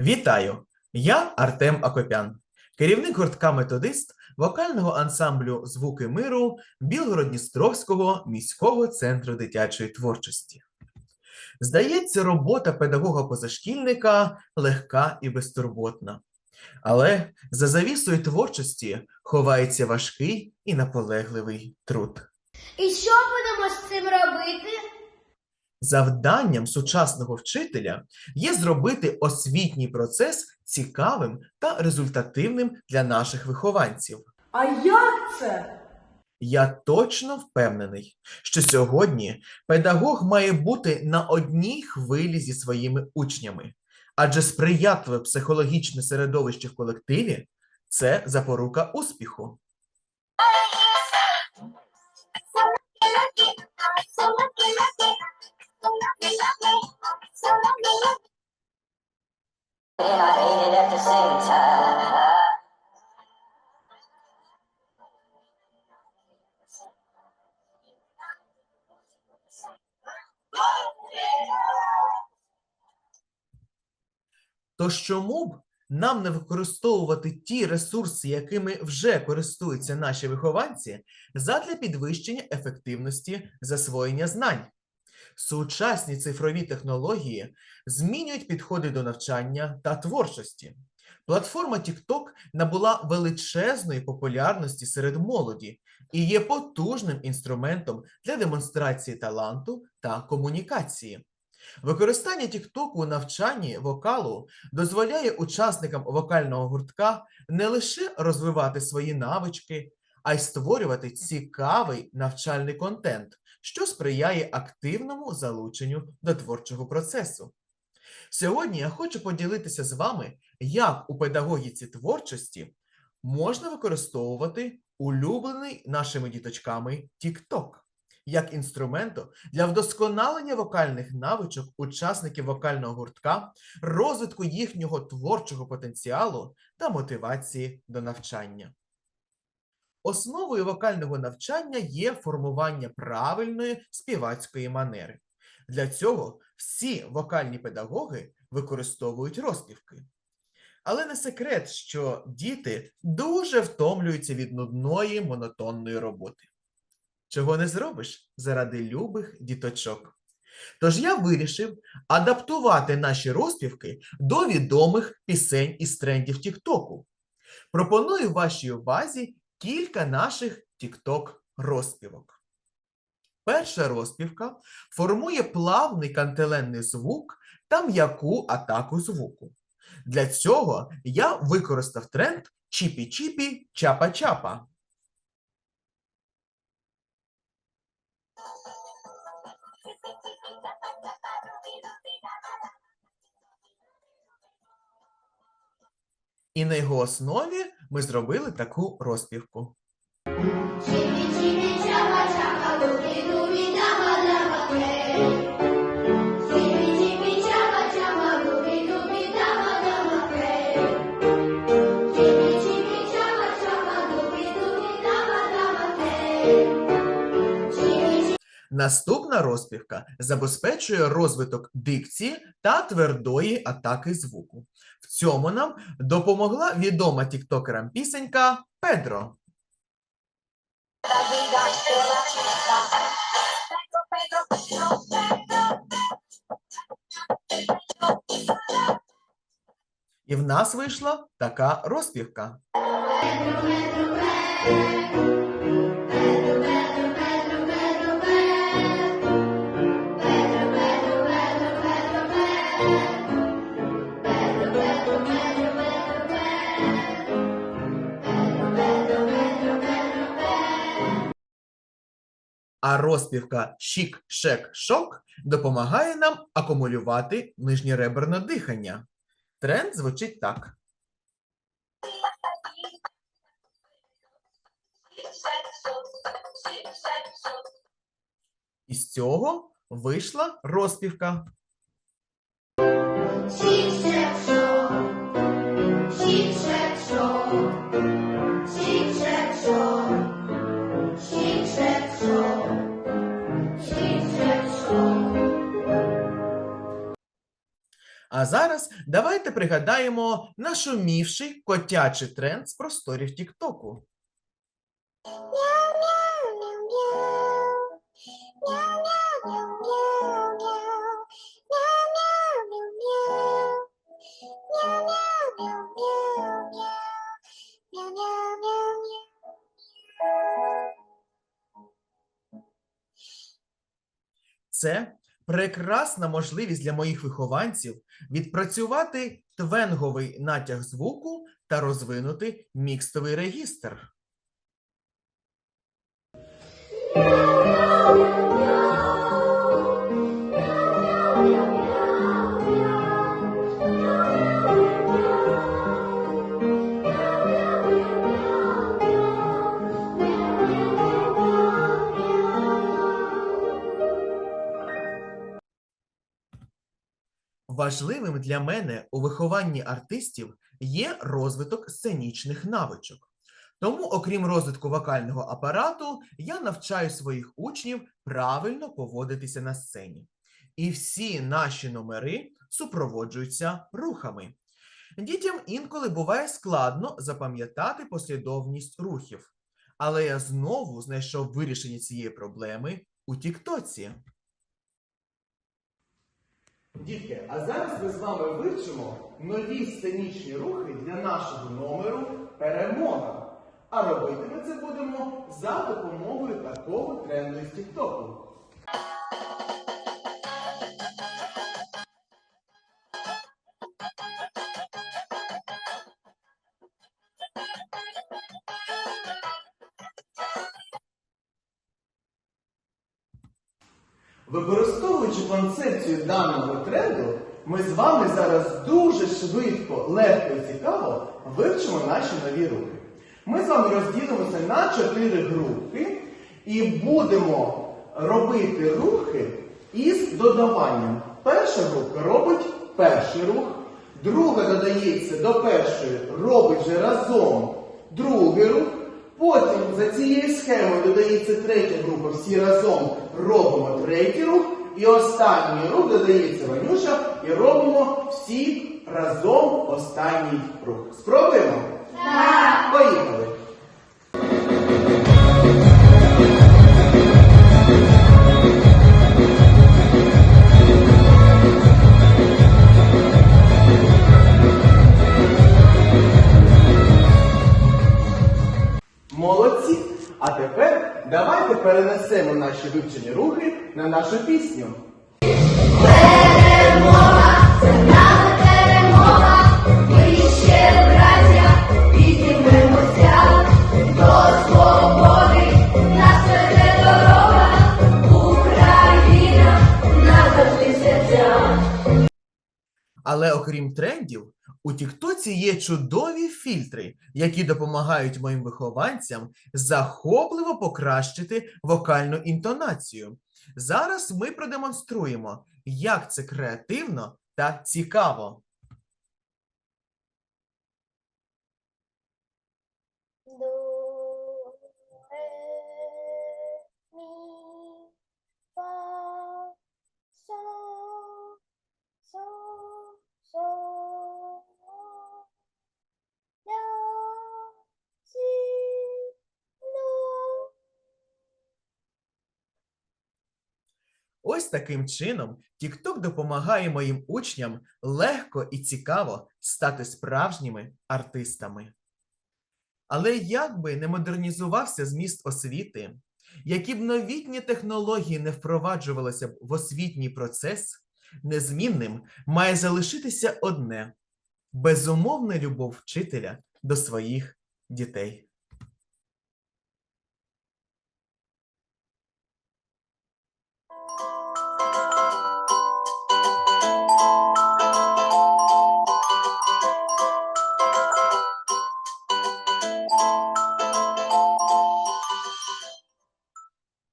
Вітаю! Я Артем Акопян, керівник гуртка методист вокального ансамблю Звуки миру Білгород-Дністровського міського центру дитячої творчості. Здається, робота педагога-позашкільника легка і безтурботна. Але за завісою творчості ховається важкий і наполегливий труд. І що будемо з цим робити? Завданням сучасного вчителя є зробити освітній процес цікавим та результативним для наших вихованців. А як це? Я точно впевнений, що сьогодні педагог має бути на одній хвилі зі своїми учнями, адже сприятливе психологічне середовище в колективі це запорука успіху. Тож чому б нам не використовувати ті ресурси, якими вже користуються наші вихованці, задля підвищення ефективності засвоєння знань? Сучасні цифрові технології змінюють підходи до навчання та творчості. Платформа TikTok набула величезної популярності серед молоді і є потужним інструментом для демонстрації таланту та комунікації. Використання TikTok у навчанні вокалу дозволяє учасникам вокального гуртка не лише розвивати свої навички, а й створювати цікавий навчальний контент, що сприяє активному залученню до творчого процесу. Сьогодні я хочу поділитися з вами, як у педагогіці творчості можна використовувати улюблений нашими діточками TikTok як інструменту для вдосконалення вокальних навичок учасників вокального гуртка, розвитку їхнього творчого потенціалу та мотивації до навчання. Основою вокального навчання є формування правильної співацької манери. Для цього всі вокальні педагоги використовують розпівки. Але не секрет, що діти дуже втомлюються від нудної монотонної роботи. Чого не зробиш заради любих діточок. Тож я вирішив адаптувати наші розпівки до відомих пісень із трендів Тіктоку. Пропоную вашій увазі кілька наших TikTok розпівок. Перша розпівка формує плавний кантиленний звук та м'яку атаку звуку. Для цього я використав тренд чіпі-чіпі чапа-чапа. І на його основі ми зробили таку розпівку. Наступна розпівка забезпечує розвиток дикції та твердої атаки звуку. В цьому нам допомогла відома тіктокерам пісенька Педро. І в нас вийшла така розпівка. А розпівка шік-шек-шок допомагає нам акумулювати нижньореберне дихання. Тренд звучить так. Із цього вийшла розпівка. Шік-шек-шок, шік-шек-шок, шік-шек-шок, А зараз давайте пригадаємо нашумівший котячий тренд з просторів Тіктоку. Це прекрасна можливість для моїх вихованців відпрацювати твенговий натяг звуку та розвинути мікстовий регістр. Важливим для мене у вихованні артистів є розвиток сценічних навичок. Тому, окрім розвитку вокального апарату, я навчаю своїх учнів правильно поводитися на сцені. І всі наші номери супроводжуються рухами. Дітям інколи буває складно запам'ятати послідовність рухів, але я знову знайшов вирішення цієї проблеми у Тіктоці. Дітки, а зараз ми з вами вивчимо нові сценічні рухи для нашого номеру перемога. А робити ми це будемо за допомогою такого тренду з Тіктоку. Використовуючи концепцію даного тренду, ми з вами зараз дуже швидко, легко і цікаво вивчимо наші нові рухи. Ми з вами розділимося на чотири групи і будемо робити рухи із додаванням. Перша група робить перший рух, друга додається до першої, робить вже разом другий рух. Потім за цією схемою додається третя група, всі разом робимо третій рух. І останній рух додається Ванюша і робимо всі разом останній рух. Спробуємо? Так! Поїхали! Молодці! А тепер давайте перенесемо наші вивчені рухи на нашу пісню. Перемога, Але окрім трендів, у Тіктоці є чудові фільтри, які допомагають моїм вихованцям захопливо покращити вокальну інтонацію. Зараз ми продемонструємо, як це креативно та цікаво. Ось таким чином TikTok допомагає моїм учням легко і цікаво стати справжніми артистами. Але як би не модернізувався зміст освіти, які б новітні технології не впроваджувалися б в освітній процес, незмінним має залишитися одне безумовна любов вчителя до своїх дітей.